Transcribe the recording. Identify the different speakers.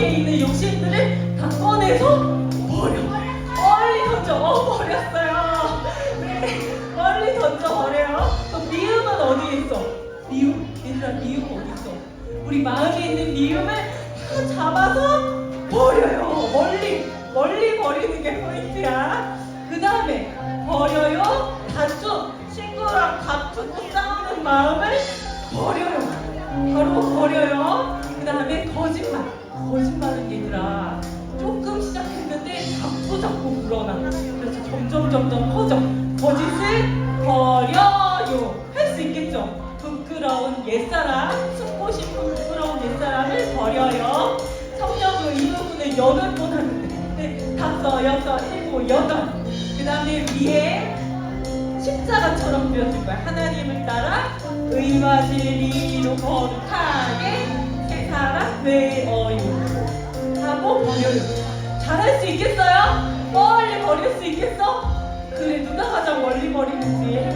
Speaker 1: 자기에 있는 욕심들을 다 꺼내서 버려. 멀리 던져. 어, 버렸어요. 네, 멀리 던져 버려요. 또 미움은 어디 있어? 미움? 얘들아 미움 어디 있어? 우리 마음에 있는 미움을 다 잡아서 버려요. 멀리 멀리 버리는 게 포인트야. 그 다음에 버려요. 다툼 친구랑 다투고 싸우는 마음을 버려요. 바로 버려요. 그 다음에 거짓말. 거짓말은 얘들아 조금 시작했는데 자꾸 자꾸 불어나. 그래서 점점 점점 커져. 거짓을 버려요. 할 수 있겠죠? 부끄러운 옛사람, 숨고 싶은 부끄러운 옛사람을 버려요. 성령은 이 부분을 여덟 번 하는데 다섯, 여섯, 일곱, 여덟. 그 다음에 위에 십자가처럼 되어진 거야. 하나님을 따라 의와 진리로 거룩하게 있겠어? 그래 누가 가장 멀리 버리는지